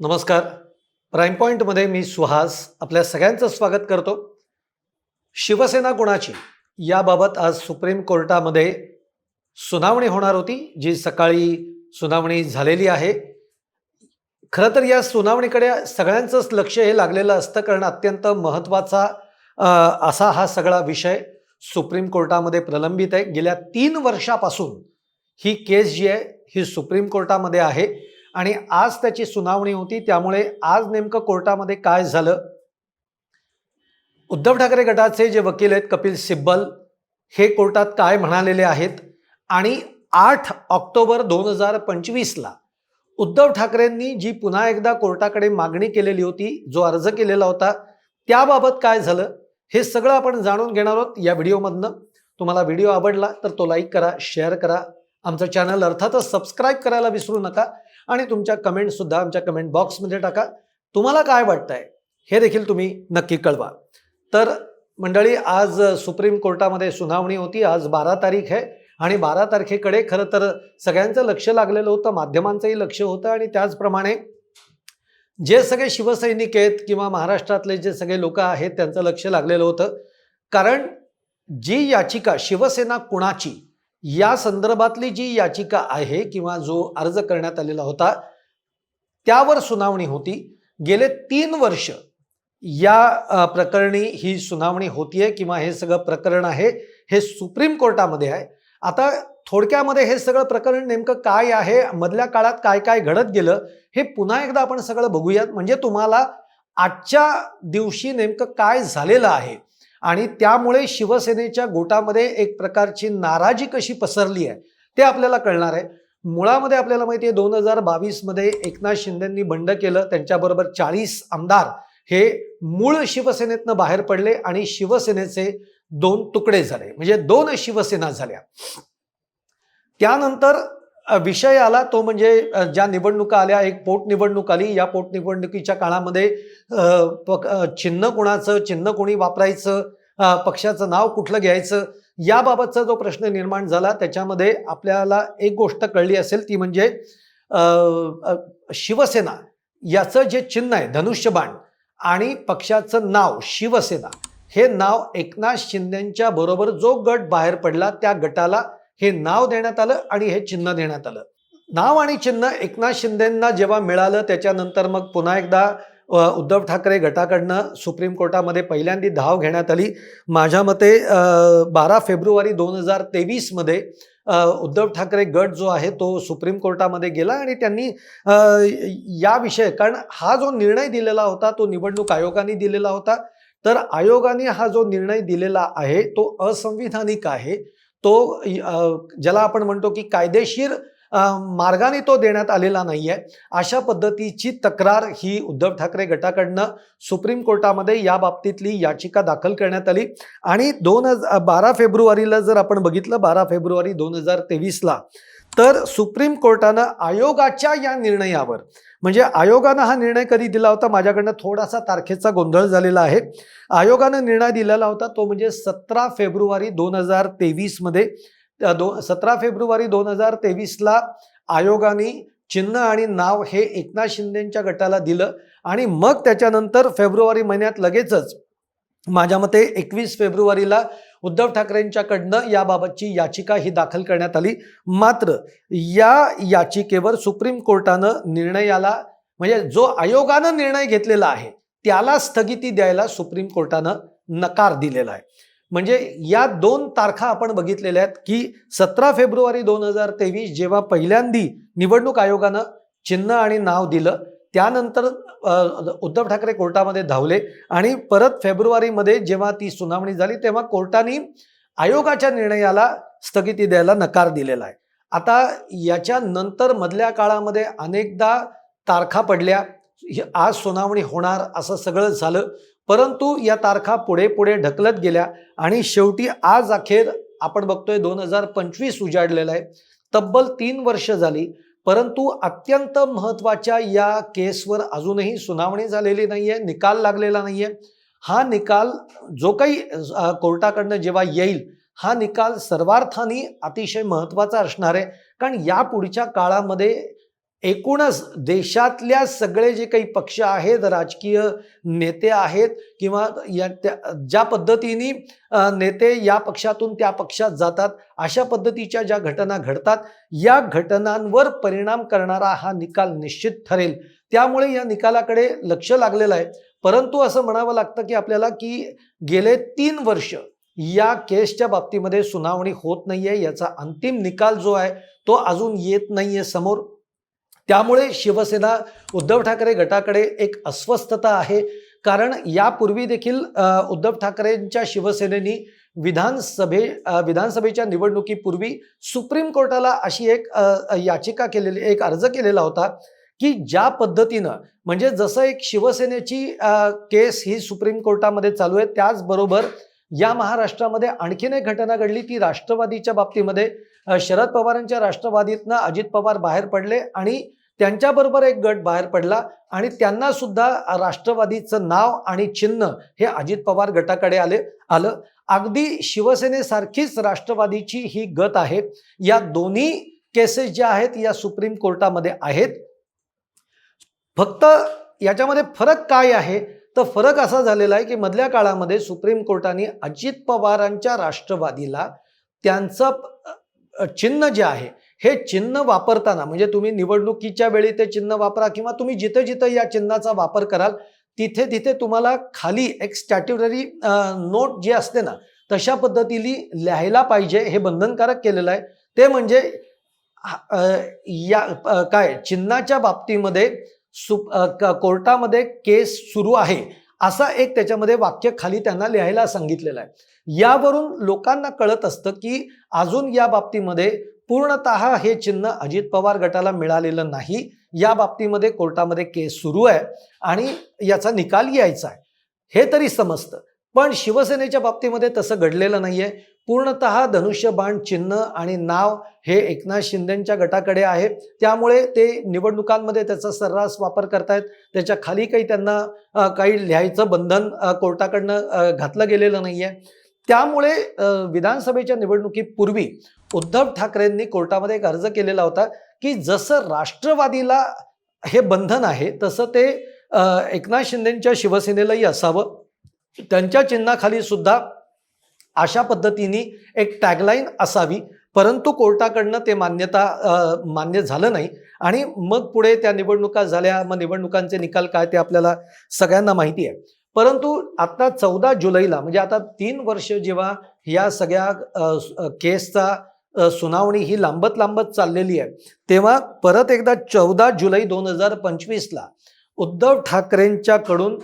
नमस्कार. प्राईम पॉईंटमध्ये मी सुहास आपल्या सगळ्यांचं स्वागत करतो. शिवसेना कोणाची? याबाबत आज सुप्रीम कोर्टामध्ये सुनावणी होणार होती जी सकाळी सुनावणी झालेली आहे. खरं तर या सुनावणीकडे सगळ्यांचंच लक्ष हे लागलेलं असतं कारण अत्यंत महत्त्वाचा असा हा सगळा विषय सुप्रीम कोर्टामध्ये प्रलंबित आहे. गेल्या तीन वर्षापासून ही केस जी आहे ही सुप्रीम कोर्टामध्ये आहे. आणि आज त्याची सुनावणी होती त्यामुळे आज नेमकं कोर्टामध्ये काय झालं? उद्धव ठाकरे गटाचे जे वकील आहेत कपिल सिब्बल हे कोर्टात काय म्हणालेले आहेत? आणि आठ ऑक्टोबर दोन हजार पंचवीसला उद्धव ठाकरेंनी जी पुन्हा एकदा कोर्टाकडे मागणी केलेली होती जो अर्ज केलेला होता त्याबाबत काय झालं? हे सगळं आपण जाणून घेणार आहोत या व्हिडिओमधनं. तुम्हाला व्हिडिओ आवडला तर तो लाईक करा शेअर करा. आमचं चॅनल अर्थातच सबस्क्राईब करायला विसरू नका. आणि तुमच्या कमेंटसुद्धा आमच्या कमेंट बॉक्समध्ये टाका. तुम्हाला काय वाटतंय? हे देखील तुम्ही नक्की कळवा. तर मंडळी आज सुप्रीम कोर्टामध्ये सुनावणी होती. आज बारा तारीख आहे. आणि बारा तारखेकडे खरं तर सगळ्यांचं लक्ष लागलेलं होतं. माध्यमांचंही लक्ष होतं. आणि त्याचप्रमाणे जे सगळे शिवसैनिक आहेत किंवा महाराष्ट्रातले जे सगळे लोक आहेत त्यांचं लक्ष लागलेलं होतं. कारण जी याचिका शिवसेना कुणाची या संदर्भातली जी याचिका आहे किंवा जो अर्ज करण्यात आलेला होता त्यावर सुनावणी होती. गेले तीन वर्ष या प्रकरणी ही सुनावणी होतीये किंवा हे सगळं प्रकरण आहे हे सुप्रीम कोर्टामध्ये आहे. आता थोडक्यामध्ये हे सगळं प्रकरण नेमकं काय आहे? मधल्या काळात काय काय घडत गेलं? हे पुन्हा एकदा आपण सगळं बघूयात. म्हणजे तुम्हाला आजच्या दिवशी नेमकं काय झालेलं आहे? आणि त्यामुळे शिवसेनेच्या गोटामध्ये एक प्रकारची नाराजी कशी पसरली आहे ते आपल्याला कळणार आहे. मुळामध्ये आपल्याला माहिती आहे दोन हजार बावीसमध्ये एकनाथ शिंदेंनी बंड केलं त्यांच्याबरोबर चाळीस आमदार हे मूळ शिवसेनेतनं बाहेर पडले आणि शिवसेनेचे दोन तुकडे झाले म्हणजे दोन शिवसेना झाल्या. त्यानंतर विषय आला तो म्हणजे ज्या निवडणुका आल्या एक पोटनिवडणूक आली. या पोटनिवडणुकीच्या काळामध्ये पक- चिन्ह कोणाचं चिन्ह कोणी वापरायचं पक्षाचं नाव कुठलं घ्यायचं याबाबतचा जो प्रश्न निर्माण झाला त्याच्यामध्ये आपल्याला एक गोष्ट कळली असेल ती म्हणजे शिवसेना याचं जे चिन्ह आहे धनुष्यबाण आणि पक्षाचं नाव शिवसेना हे नाव एकनाथ शिंदेच्या बरोबर जो गट बाहेर पडला त्या गटाला हे नाव देण्यात आलं आणि हे चिन्ह देण्यात आलं. नाव आणि चिन्ह एकनाथ शिंदेंना जेव्हा मिळालं त्याच्यानंतर मग पुन्हा एकदा उद्धव ठाकरे गटाकडनं सुप्रीम कोर्टामध्ये पहिल्यांदी धाव घेण्यात आली. माझ्या मते बारा फेब्रुवारी दोन हजार तेवीसमध्ये उद्धव ठाकरे गट जो आहे तो सुप्रीम कोर्टामध्ये गेला आणि त्यांनी या विषय कारण हा जो निर्णय दिलेला होता तो निवडणूक आयोगाने दिलेला होता. तर आयोगाने हा जो निर्णय दिलेला आहे तो असंविधानिक आहे. तो ज्याला आपण म्हणतो की कायदेशीर मार्गाने तो देण्यात आलेला नाही आहे अशा पद्धतीची तक्रार ही उद्धव ठाकरे गटाकडनं सुप्रीम कोर्टामध्ये या बाबतीतली याचिका दाखल करण्यात आली. आणि दोन हजार बारा फेब्रुवारीला जर आपण बघितलं बारा फेब्रुवारी दोन हजार तेवीसला तर सुप्रीम कोर्टानं आयोगाच्या या निर्णयावर म्हणजे आयोगानं हा निर्णय कधी दिला होता? माझ्याकडनं थोडासा तारखेचा गोंधळ झालेला आहे. आयोगानं निर्णय दिलेला होता तो म्हणजे सतरा फेब्रुवारी दोन हजार तेवीसमध्ये दो सतरा फेब्रुवारी दोन हजार तेवीसला आयोगाने चिन्ह आणि नाव हे एकनाथ शिंदेच्या गटाला दिलं आणि मग त्याच्यानंतर फेब्रुवारी महिन्यात लगेचच माझ्या मते एकवीस फेब्रुवारीला उद्धव ठाकरेंच्याकडनं याबाबतची याचिका ही दाखल करण्यात आली. मात्र या याचिकेवर सुप्रीम कोर्टानं निर्णयाला म्हणजे जो आयोगानं निर्णय घेतलेला आहे त्याला स्थगिती द्यायला सुप्रीम कोर्टानं नकार दिलेला आहे. म्हणजे या दोन तारखा आपण बघितलेल्या आहेत की सतरा फेब्रुवारी दोन हजार तेवीस जेव्हा पहिल्यांदी निवडणूक आयोगानं चिन्ह आणि नाव दिलं त्यानंतर उद्धव ठाकरे कोर्टामध्ये धावले आणि परत फेब्रुवारीमध्ये जेव्हा ती सुनावणी झाली तेव्हा कोर्टाने आयोगाच्या निर्णयाला स्थगिती द्यायला नकार दिलेला आहे. आता याच्या नंतर मधल्या काळामध्ये अनेकदा तारखा पडल्या आज सुनावणी होणार असं सगळं झालं परंतु या तारखा पुढे पुढे ढकलत गेल्या आणि शेवटी आज अखेर आपण बघतोय दोन हजार पंचवीस उजाडलेला आहे. तब्बल तीन वर्ष झाली परंतु अत्यंत महत्त्वाच्या या केसवर अजूनही सुनावणी झालेली नाही आहे निकाल लागलेला नाही आहे हा निकाल जो काही कोर्टाकडनं जेव्हा येईल हा निकाल सर्वार्थाने अतिशय महत्त्वाचा असणार आहे. कारण या पुढच्या काळामध्ये एकूणच देशातल्या सगळे जे काही पक्ष आहेत राजकीय नेते आहेत किंवा या त्या ज्या पद्धतीने नेते या पक्षातून त्या पक्षात जातात अशा पद्धतीच्या ज्या घटना घडतात या घटनांवर परिणाम करणारा हा निकाल निश्चित ठरेल. त्यामुळे या निकालाकडे लक्ष लागलेलं आहे. परंतु असं म्हणावं लागतं की आपल्याला की गेले तीन वर्ष या केसच्या बाबतीमध्ये सुनावणी होत नाहीये याचा अंतिम निकाल जो आहे तो अजून येत नाहीये समोर. त्यामुळे शिवसेना उद्धव ठाकरे गटाकडे एक अस्वस्थता आहे. कारण यापूर्वी देखील उद्धव ठाकरेंच्या शिवसेनेनी विधानसभे विधानसभेच्या निवडणुकीपूर्वी सुप्रीम कोर्टाला अशी एक याचिका केलेली एक अर्ज केलेला होता की ज्या पद्धतीनं म्हणजे जसं एक शिवसेनेची केस ही सुप्रीम कोर्टामध्ये चालू आहे त्याचबरोबर या महाराष्ट्रामध्ये आणखीन एक घटना घडली ती राष्ट्रवादीच्या बाबतीमध्ये शरद पवारांच्या राष्ट्रवादीतनं अजित पवार बाहेर पडले आणि त्यांच्याबरोबर एक गट बाहेर पडला आणि त्यांना सुद्धा राष्ट्रवादीचं नाव आणि चिन्ह हे अजित पवार गटाकडे आले आलं. अगदी शिवसेनेसारखीच राष्ट्रवादीची ही गत आहे. या दोन्ही केसेस ज्या आहेत या सुप्रीम कोर्टामध्ये आहेत. फक्त याच्यामध्ये फरक काय आहे? तर फरक असा झालेला आहे की मधल्या काळामध्ये सुप्रीम कोर्टाने अजित पवारांच्या राष्ट्रवादीला त्यांचं चिन्ह जे आहे हे चिन्ह वापरताना म्हणजे तुम्ही निवडणुकीच्या वेळी ते चिन्ह वापरा किंवा तुम्ही जिथं जिथं या चिन्हाचा वापर कराल तिथे तिथे तुम्हाला खाली एक स्टॅट्युटरी नोट जी असते ना तशा पद्धतीने लिहायला पाहिजे हे बंधनकारक केलेलं आहे. ते म्हणजे या काय चिन्हाच्या बाबतीमध्ये सु कोर्टामध्ये केस सुरू आहे असा एक त्याच्यामध्ये वाक्य खाली त्यांना लिहायला सांगितलेलं आहे. यावरून लोकांना कळत असतं की अजून या बाबतीमध्ये पूर्णतः हे चिन्ह अजित पवार गटाला मिळालेलं नाही. या बाबतीमध्ये कोर्टामध्ये केस सुरू आहे आणि याचा निकाल यायचा आहे. हे तरी समजतं. पण शिवसेनेच्या बाबतीमध्ये तसं घडलेलं नाहीये. पूर्णतः धनुष्यबाण चिन्ह आणि नाव हे एकनाथ शिंदेच्या गटाकडे आहे. त्यामुळे ते निवडणुकांमध्ये त्याचा सर्रास वापर करतायत. त्याच्याखाली काही त्यांना काही लिहायचं बंधन कोर्टाकडनं घातलं गेलेलं नाहीये. त्यामुळे विधानसभेच्या निवडणुकीपूर्वी उद्धव ठाकरेंनी कोर्टामध्ये एक अर्ज केलेला होता की जसं राष्ट्रवादीला हे बंधन आहे तसं ते एकनाथ शिंदेच्या शिवसेनेलाही असावं. त्यांच्या चिन्हाखाली सुद्धा अशा पद्धतीने एक टॅगलाईन असावी परंतु कोर्टाकडनं ते मान्यता मान्य झालं नाही. आणि मग पुढे त्या निवडणुका झाल्या मग निवडणुकांचे निकाल काय ते आपल्याला सगळ्यांना माहिती आहे. परंतु आता चौदा जुलैला म्हणजे आता तीन वर्ष जेव्हा या सगळ्या केसचा सुनावणी ही लांबत लांबत चाललेली आहे. तेव्हा परत एकदा चौदा जुलै दोन हजार पंचवीसला उद्धव ठाकरेंच्याकडून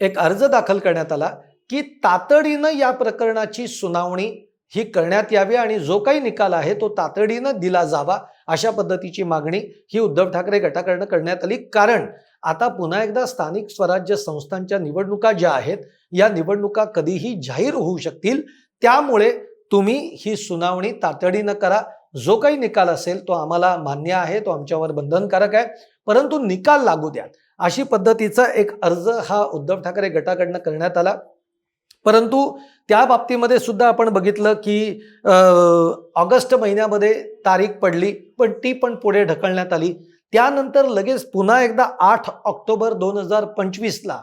एक अर्ज दाखल करण्यात आला की तातडीनं या प्रकरणाची सुनावणी ही करण्यात यावी आणि जो काही निकाल आहे तो तातडीनं दिला जावा अशा पद्धतीची मागणी ही उद्धव ठाकरे गटाकडनं करण्यात आली. कारण आता पुन्हा एकदा स्थानिक स्वराज्य संस्थांच्या निवडणुका ज्या आहेत या निवडणुका कधीही जाहीर होऊ शकतील. त्यामुळे तुम्ही ही सुनावणी तातडीनं करा. जो काही निकाल असेल तो आम्हाला मान्य आहे तो आमच्यावर बंधनकारक आहे. परंतु निकाल लागू द्या. अशी पद्धतीचा एक अर्ज हा उद्धव ठाकरे गटाकडनं करण्यात आला. परंतु त्या बाबतीमध्ये सुद्धा आपण बघितलं की ऑगस्ट महिन्यामध्ये तारीख पडली पण ती पण पुढे ढकलण्यात आली. त्यानंतर लगेच पुन्हा एकदा आठ ऑक्टोबर दोन हजार पंचवीसला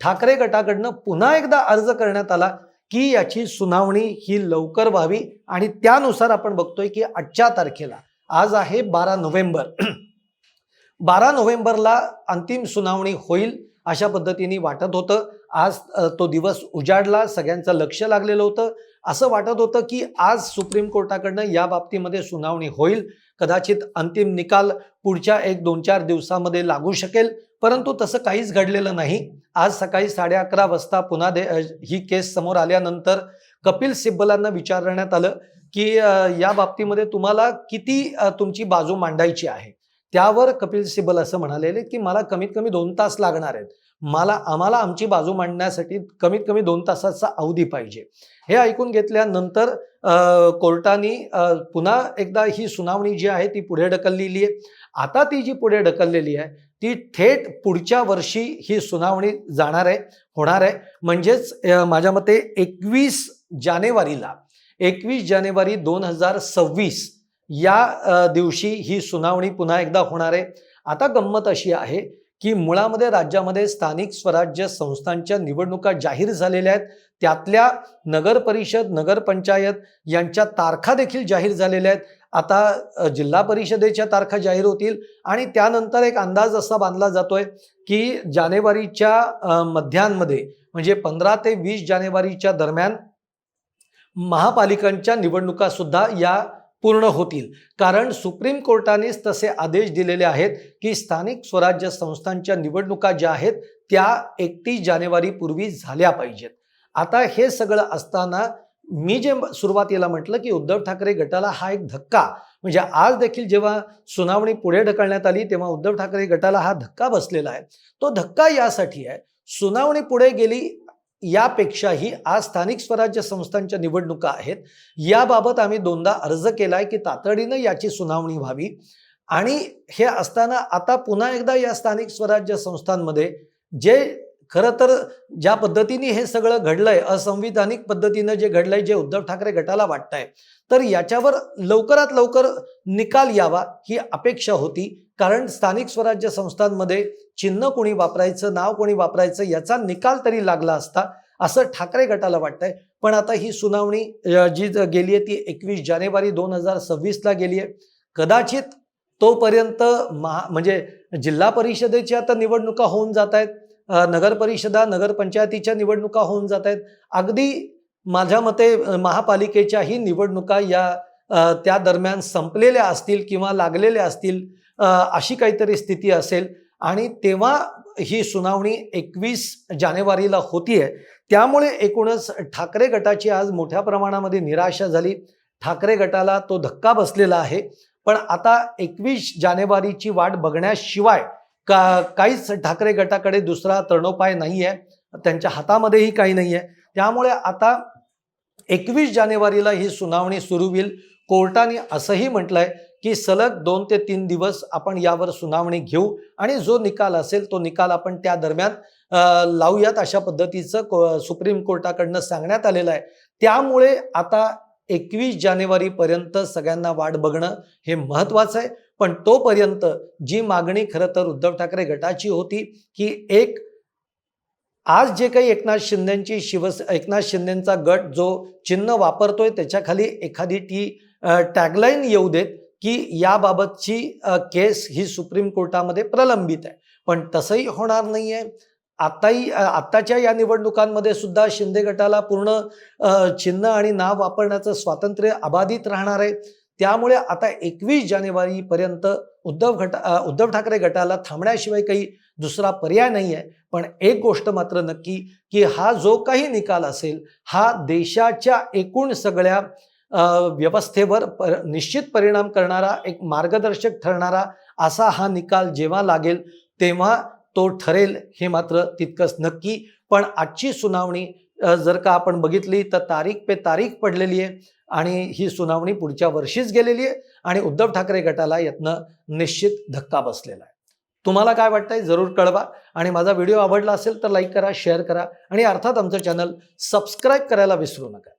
ठाकरे गटाकडनं पुन्हा एकदा अर्ज करण्यात आला. की याची सुनावणी ही लवकर व्हावी आणि त्यानुसार आपण बघतोय की आजच्या तारखेला आज आहे बारा नोव्हेंबर. बारा नोव्हेंबरला अंतिम सुनावणी होईल अशा पद्धतीने वाटत होतं. आज तो दिवस उजाडला सगळ्यांचं लक्ष लागलेलं होतं. असं वाटत होतं की आज सुप्रीम कोर्टाकडनं या बाबतीमध्ये सुनावणी होईल. कदाचित अंतिम निकाल पुढच्या एक दोन चार दिवसामध्ये लागू शकेल. परंतु तसं काहीच घडलेलं नाही. आज सकाळी साडे अकरा वाजता पुन्हा दे ही केस समोर आल्यानंतर कपिल सिब्बलांना विचारण्यात आलं की या बाबतीमध्ये तुम्हाला किती तुमची बाजू मांडायची आहे? त्यावर कपिल सिब्बल असं म्हणालेले की मला कमीत कमी दोन तास लागणार आहेत. मला आम्हाला आमची बाजू मांडण्यासाठी कमीत कमी दोन तासाचा अवधी पाहिजे. हे ऐकून घेतल्यानंतर कोर्टाने पुन्हा एकदा ही सुनावणी जी आहे ती पुढे ढकललेली आहे. आता ती जी पुढे ढकललेली आहे ती थेट पुढच्या वर्षी ही सुनावणी जाणार आहे होणार आहे. म्हणजेच माझ्या मते एकवीस जानेवारीला एकवीस जानेवारी दोन हजार सव्वीस या दिवशी ही सुनावणी पुन्हा एकदा होणार आहे. आता गंमत अशी आहे की मुळामध्ये राज्यामध्ये स्थानिक स्वराज्य संस्थांच्या निवडणुका जाहीर झालेल्या आहेत. त्यातल्या नगरपरिषद नगरपंचायत यांच्या तारखा देखील जाहीर झालेल्या आहेत. आता जिल्हा परिषदेच्या तारखा जाहीर होतील आणि त्यानंतर एक अंदाज असा बांधला जातोय की जानेवारीच्या मध्यांमध्ये म्हणजे पंधरा ते वीस जानेवारीच्या दरम्यान महापालिकांच्या निवडणुका सुद्धा या पूर्ण होतील. कारण सुप्रीम कोर्टानेच तसे आदेश दिलेले आहेत की स्थानिक स्वराज्य संस्थांच्या निवडणुका ज्या आहेत त्या एकतीस जानेवारी पूर्वी झाल्या पाहिजेत. आता हे सगळं असताना मी जे सुरुवातीला म्हटलं की उद्धव ठाकरे गटाला हा एक धक्का. म्हणजे आज देखील जेव्हा सुनावणी पुढे ढकलण्यात आली तेव्हा उद्धव ठाकरे गटाला हा धक्का बसलेला आहे. तो धक्का यासाठी आहे सुनावणी पुढे गेली यापेक्षाही आज स्थानिक स्वराज्य संस्थांच्या निवडणुका आहेत. याबाबत आम्ही दोनदा अर्ज केला आहे की तातडीनं याची सुनावणी व्हावी. आणि हे असताना आता पुन्हा एकदा या स्थानिक स्वराज्य संस्थांमध्ये जे खरं तर ज्या पद्धतीने हे सगळं घडलंय असंविधानिक पद्धतीनं जे घडलंय जे उद्धव ठाकरे गटाला वाटतंय तर याच्यावर लवकरात लवकर निकाल यावा ही अपेक्षा होती. कारण स्थानिक स्वराज्य संस्थांमध्ये चिन्ह कोणी वापरायचं नाव कोणी वापरायचं याचा निकाल तरी लागला असता असं ठाकरे गटाला वाटतंय. पण आता ही सुनावणी जी गेली आहे ती एकवीस जानेवारी दोन हजार सव्वीसला गेली आहे. कदाचित तोपर्यंत महा म्हणजे जिल्हा परिषदेच्या आता निवडणुका होऊन जात आहेत. नगर परिषदा नगरपंचायतीच्या निवडणुका होऊन जात आहेत. अगदी माझ्या मते महापालिकेच्याही निवडणुका या त्या दरम्यान संपलेल्या असतील किंवा लागलेल्या असतील अशी काहीतरी स्थिती असेल. आणि तेव्हा ही सुनावणी एकवीस जानेवारीला होतीये. त्यामुळे एकूणच ठाकरे गटाची आज मोठ्या प्रमाणामध्ये निराशा झाली. ठाकरे गटाला तो धक्का बसलेला आहे. पण आता एकवीस जानेवारीची वाट बघण्याशिवाय का काहीच ठाकरे गटाकडे दुसरा तरणोपाय नाही आहे त्यांच्या हातामध्येही काही नाही आहे त्यामुळे आता एकवीस जानेवारीला ही सुनावणी सुरू होईल. कोर्टाने असंही म्हटलं आहे की सलग दोन ते तीन दिवस आपण यावर सुनावणी घेऊ आणि जो निकाल असेल तो निकाल आपण त्या दरम्यान लावूयात अशा पद्धतीचं को- सुप्रीम कोर्टाकडनं सांगण्यात आलेलं आहे. त्यामुळे आता एकवीस जानेवारीपर्यंत सगळ्यांना वाट बघणं हे महत्त्वाचं आहे. पण तोपर्यंत जी मागणी खरं तर उद्धव ठाकरे गटाची होती की एक आज जे काही एकनाथ शिंदेची शिवस एकनाथ शिंदेचा गट जो चिन्ह वापरतोय त्याच्याखाली एखादी टी टॅगलाईन येऊ देत की याबाबतची केस ही सुप्रीम कोर्टामध्ये प्रलंबित आहे. पण तसंही होणार नाही आहे आत्ताही आत्ताच्या या निवडणुकांमध्ये सुद्धा शिंदे गटाला पूर्ण चिन्ह आणि नाव वापरण्याचं स्वातंत्र्य अबाधित राहणार आहे. त्यामुळे आता एकवीस जानेवारीपर्यंत उद्धव गटा उद्धव ठाकरे गटाला थांबण्याशिवाय काही दुसरा पर्याय नाही आहे. पण एक गोष्ट मात्र नक्की की हा जो काही निकाल असेल हा देशाच्या एकूण सगळ्या व्यवस्थेवर पर निश्चित परिणाम करणारा एक मार्गदर्शक ठरणारा असा हा निकाल जेव्हा लागेल तेव्हा तो ठरेल हे मात्र तितकंच नक्की. पण आजची सुनावणी जर का आपण बघितली तर तारीख पे तारीख पडलेली आहे आणि ही सुनावणी पुढच्या वर्षीच गेलेली आहे आणि उद्धव ठाकरे गटाला यातनं निश्चित धक्का बसलेला आहे. तुम्हाला काय वाटतंय? जरूर कळवा. आणि माझा व्हिडिओ आवडला असेल तर लाईक करा शेअर करा आणि अर्थात आमचं चॅनल सबस्क्राईब करायला विसरू नका.